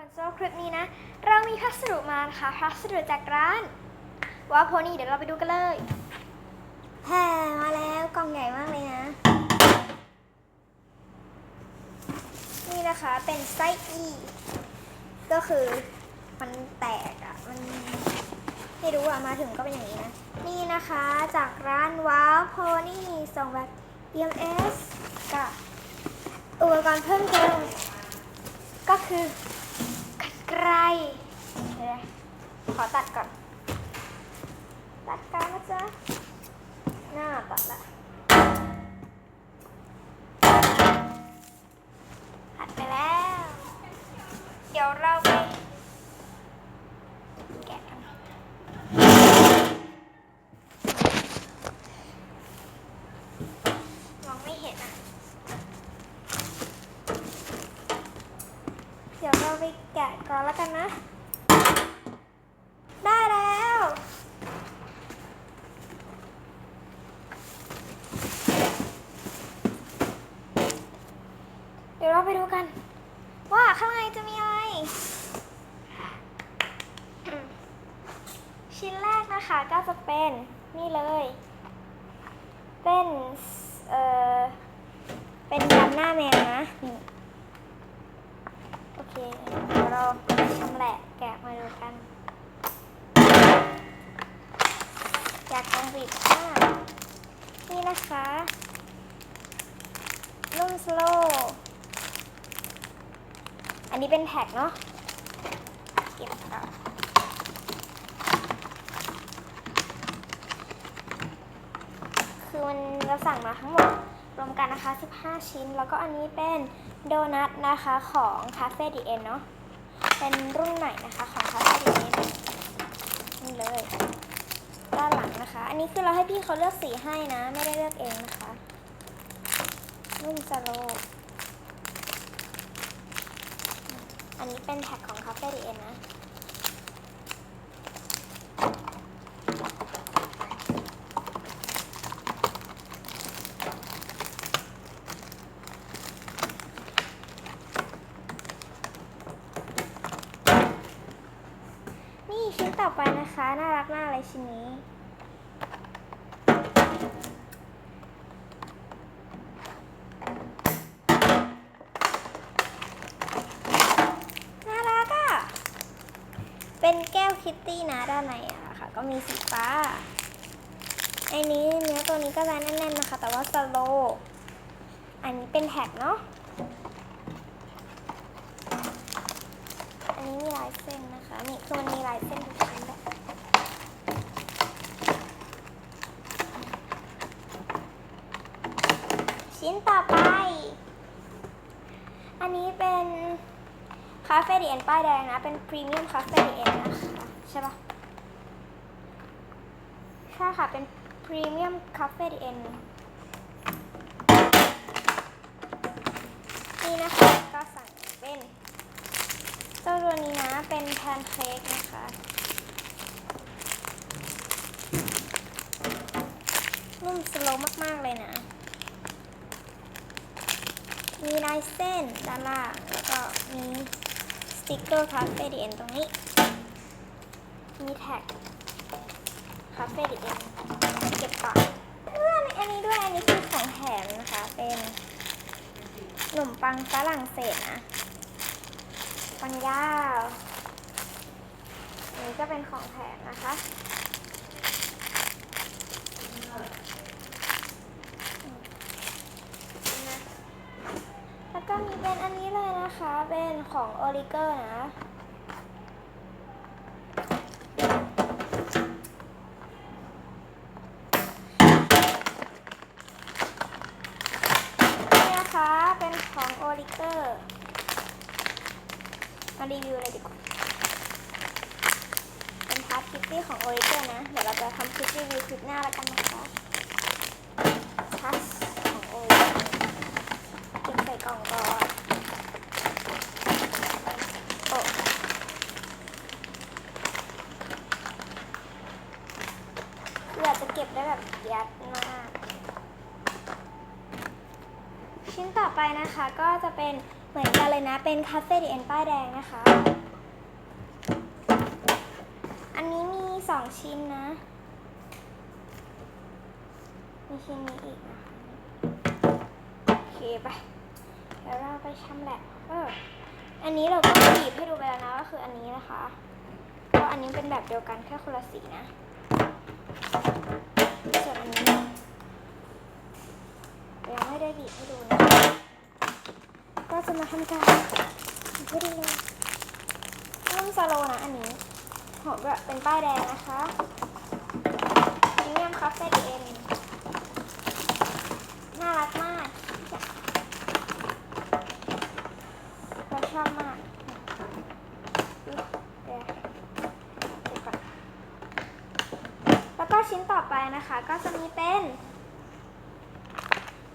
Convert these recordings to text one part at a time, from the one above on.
ทุกคนสำหรับคลิปนี้นะ เรามีพัสดุมานะคะพัสดุจากร้านว้าวโพนี่เดี๋ยวเราไปดูกันเลยแฮ่มาแล้วกล่องใหญ่มากเลยนะ นี่นะคะเป็นไส้อี ก็คือมันแตกอะ่ะมันไม่รู้อะมาถึงก็เป็นอย่างนี้นะ นี่นะคะจากร้านว้าวโพนี่ส่งแบบ EMS กับอุปกรณ์เพิ่มเติมก็คือ อะไรเดี๋ยวนะขอตัดก่อน ตัดกันนะจ๊ะหน้าตัดละตัดไปแล้ว เดี๋ยวเราไปแกะกันมองไม่เห็นอะ เดี๋ยวเรา ไปแกะก่อนแล้วกันนะ ได้แล้ว เดี๋ยวเราไปดูกัน ว่าข้างในจะมีอะไร ชิ้นแรกนะคะก็จะเป็นนี่เลย เป็นเอ่อ เป็นยันหน้าแมวนะนี่ โอเค เดี๋ยวเรา ชำแหละแกะมาดูกันจากกล่องบีบผ้านี่นะคะนุ่มสโลอันนี้เป็นแท็กเนาะเก็บก่อนคือมันเราสั่งมาทั้งหมดรวมกันนะคะ 15 ชิ้น แล้วก็อันนี้เป็นโดนัทนะคะของคาเฟ่ดีเอ็นเนาะ เป็นรุ่นใหม่นะคะของคาเฟ่ดีเอ็นนี่เลย ด้านหลังนะคะ อันนี้คือเราให้พี่เขาเลือกสีให้นะ ไม่ได้เลือกเองนะคะ รุ่นสโลว์อันนี้เป็นแท็กของคาเฟ่ดีเอ็นนะ นี่ชิ้นต่อไปนะคะ น่ารักมากเลยชิ้นนี้ น่ารักอะ่ะ เป็นแก้วคิตตี้นะ ด้านในอะค่ะ ก็มีสีฟ้าไอ้นี้เนื้อตัวนี้ก็จะแน่นๆนะคะ แต่ว่าสโลว์อันนี้เป็นแท็กเนาะอันนี้มีลายเส้นนะคะนี่คือมันมีลายเส้นทุกชิ้นเลยชิ้นต่อไป อันนี้เป็นคาเฟ่ดีเอ็นป้ายแดงนะ เป็นพรีเมียมคาเฟ่ดีเอ็นนะคะ ใช่ปะ ช่ค่ะ เป็นพรีเมียมคาเฟ่ดีเอ็นนี่นะคะ ก็สั่งเป็นเจ้าตัวนี้นะ เป็นแพนเค้กนะคะนุ่มสโลว์มาก ๆ เลยนะ มีลายเส้นด้านล่าง แล้วก็มีสติกเกอร์คาเฟ่ดีเอ็นตรงนี้ มีแท็ก คาเฟ่ดีเอ็นเก็บก่อนเพื่อนอันนี้ด้วย อันนี้คือของแถมนะคะ เป็นขนมปังฝรั่งเศสนะ ปังยาวอันนี้ก็เป็นของแถมนะคะแล้วก็มีเป็นอันนี้เลยนะคะ เป็นของโอริเกอร์นะ นี่นะคะ เป็นของโอริเกอร์ มารีวิวเลยดีกว่า เป็นพาร์ทคิ ตี้ของโอริเกอร์นะ เดี๋ยวเราจะทำคลิปรีวิวคลิปหน้าแล้วกันนะคะทัสของโอริเกอร์เก็บใส่กล่องก่อนโอ้คืออาจจะเก็บได้แบบยัดมาก ชิ้นต่อไปนะคะก็จะเป็นเหมือนกันเลยนะ เป็นคาเฟ่ดีเอ็นป้ายแดงนะคะ อันนี้มี สองชิ้นนะ มีชิ้นนี้อีกนะคะโอเคไปเดี๋ยวเราไปชำแหละเอออันนี้เราก็บีบให้ดูไปแล้วนะก็คืออันนี้นะคะก็อันนี้เป็นแบบเดียวกันแค่คนละสีนะส่วนอันนี้ยังไม่ได้บีบให้ดูนะก็จะมาทำการบีบให้ดูเลยนุ่มสโลนะอันนี้ หอมแบบเป็นป้ายแดงนะคะพรีเมียมคาเฟ่ดีเอ็นน่ารักมากเราชอบมากแล้วก็ชิ้นต่อไปนะคะ ก็จะมีเป็น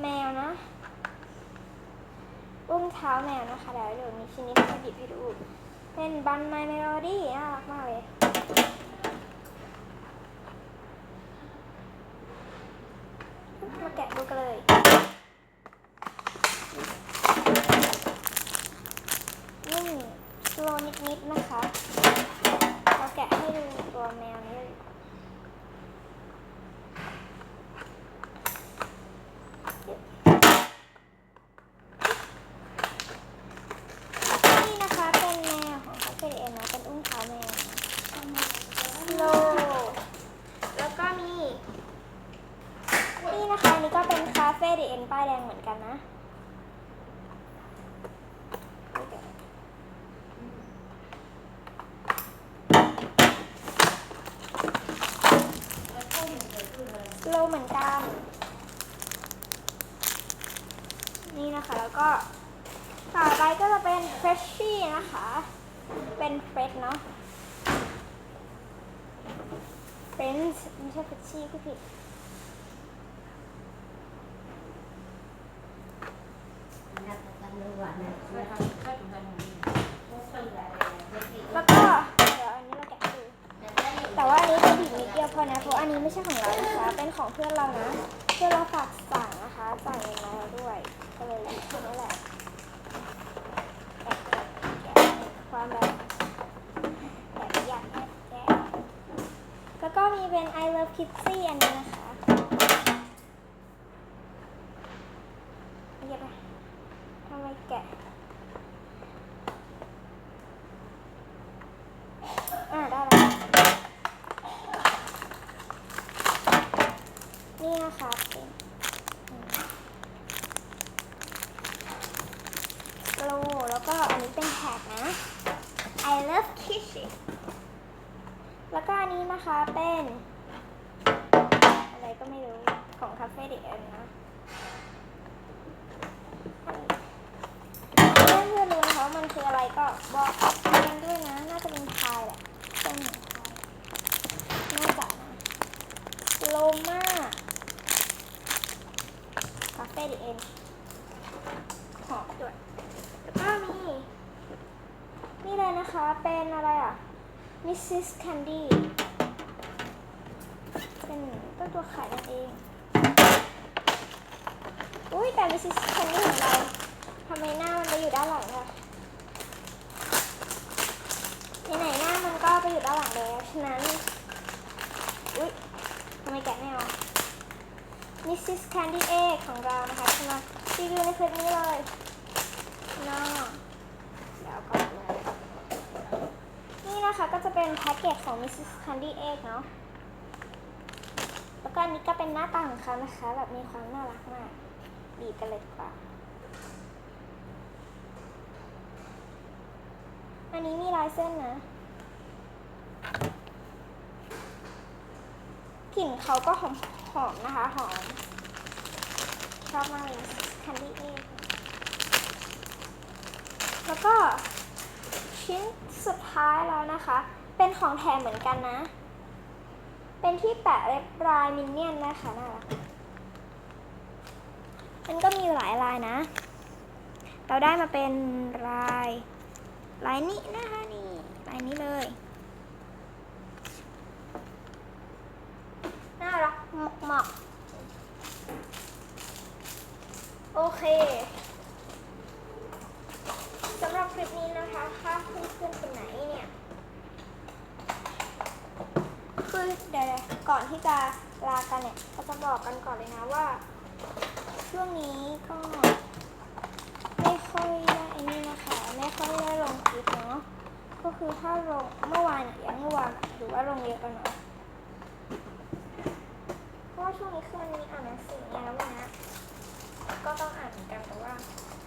แมวนะอุ้งเท้าแมวนะคะเดี๋ยวเดี๋ยวมีชิ้นนี้จะหยิบให้ดู เป็นบันไมเมโลดี้น่ารักมากเลย มาแกะดูกันเลย นี่สโลนิดๆนะคะ เราแกะให้ดูตัวแมวนี้เลยนี่นะคะเป็นแมวของคาเฟ่เอ็นนะ เป็นอุ้งเท้าแมวนะสโลแล้วก็มี นี่นะคะอันนี่ก็เป็นคาเฟ่ดีเอ็นป้ายแดงเหมือนกันนะ โลเหมือนกัน นี่นะคะแล้วก็ต่อไปก็จะเป็นเฟรชชี่นะคะ เป็นเฟรชเนาะเฟรนช์ไม่ใช่เฟรชชี่พี่ผิดแล้วก็ ดเดียวพอนะเพราะอันนี้ไม่ใช่ของเรานะคะ เป็นของเพื่อนเรานะ เพื่อนเราฝากสั่งนะคะสั่งมาแล้วด้วย ก็เลยบีบแค่นี้แหละแกะแกะแกะความแบบแบบอยากแก้แล้วก็มีเป็น I love Kitsy อันนี้นะคะเดี๋ยวไปทำไมแกะ อ่าได้แล้วนี่นะคะเป็นโลแล้วก็อันนี้เป็นแท็ กนะ I love kissing แล้วก็อันนี้นะคะเป็น อะไรก็ไม่รู้ ของคาเฟ่เด็กเอ็นนะอันนี้เพื่อนๆรู้นะคะมันคืออะไรก็บอกกันด้วยนะ น่าจะเป็นพายแหละเป็นหมือนพายน่าจะนะโลมาคาเฟ่เด็กเอ็นหอมด้วยแล้วก็มี นี่ เป็นอะไรอะ Mrs. Candy เป็นต้นตัวขายนั่นเอง อุ้ยแต่ Mrs. Candy ของเราทำไมหน้ามันไปอยู่ด้านหลังล่ะไหนหน้ามันก็ไปอยู่ด้านหลังแล้วฉะนั้น อุ้ยทำไมแกะไม่ออก Mrs. Candy Egg ของเรานะคะจะมารีวิวในคลิปนี้เลยเนาะเดี๋ยวก่อนเลย นี่นะคะก็จะเป็นแพ็กเกจของ Mrs. Candy Egg เนาะ แล้วก็อันนี้ก็เป็นหน้าตาของเขานะคะ แบบมีความน่ารักมาก บีบกันเลยดีกว่า อันนี้มีลายเส้นนะ กลิ่นเขาก็หอมหอมนะคะ หอม ชอบมากเลย Candy Egg แล้วก็ ชิ้นสุดท้ายแล้วนะคะ เป็นของแถมเหมือนกันนะ เป็นที่แปะเล็บลายมินเนี่ยนนะคะน่ารักมันก็มีหลายลายนะ เราได้มาเป็นลายลายนี้นะคะนี่ลายนี้เลยน่ารักมากๆโอเค ที่จะลากันเนี่ยเราจะบอกกันก่อนเลยนะว่า ช่วงนี้ก็ ไม่ค่อยได้ไอ้นี่นะคะ ไม่ค่อยได้ลงคลิปเนาะ ก็คือถ้าลงเมื่อวานอย่างเมื่อวานหรือว่าลงเยอะกันเนาะ เพราะว่าช่วงนี้คือมันมีอ่านหนังสือเนี่ยแล้ววันนี้ก็ต้องอ่านเหมือนกันแต่ว่า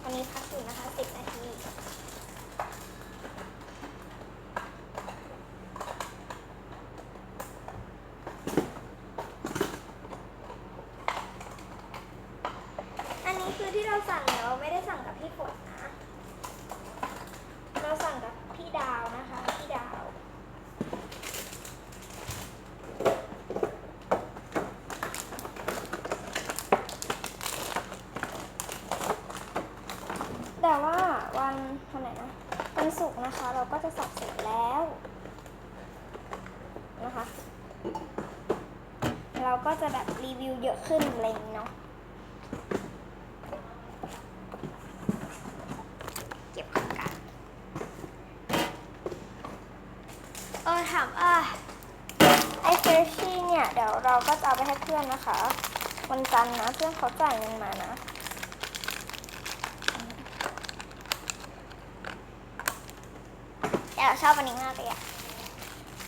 วันนี้พักอยู่นะคะสิบนาที อันนี้คือที่เราสั่งเนี่ยเราไม่ได้สั่งกับพี่ฝนนะ เราสั่งกับพี่ดาวนะคะ พี่ดาว แต่ วันวันไหนนะวันศุกร์นะคะ เราก็จะสับเสร็จแล้วนะคะ เราก็จะแบบรีวิวเยอะขึ้นอะไรอย่างนี้เนาะเก็บของกันเออถามอะไอเฟรชี่เนี่ย เดี๋ยวเราก็จะเอาไปให้เพื่อนนะคะ วันจันทร์นะ เพื่อนเขาจ่ายเงินมานะ แต่เราชอบอันนี้มากเลยอะ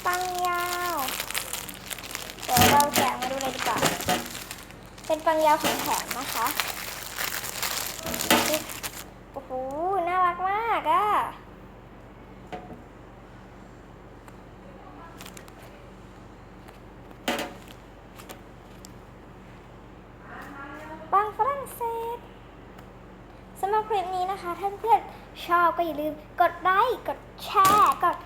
ปังยาว เดี๋ยวเราแกะมาดูเลยดีกว่า เป็นปังยาวของแถมนะคะโอ้โห น่ารักมากอะปังฝรั่งเศสสำหรับคลิปนี้นะคะ ถ้าเพื่อนชอบก็อย่าลืมกดไลค์ กด ร์ กด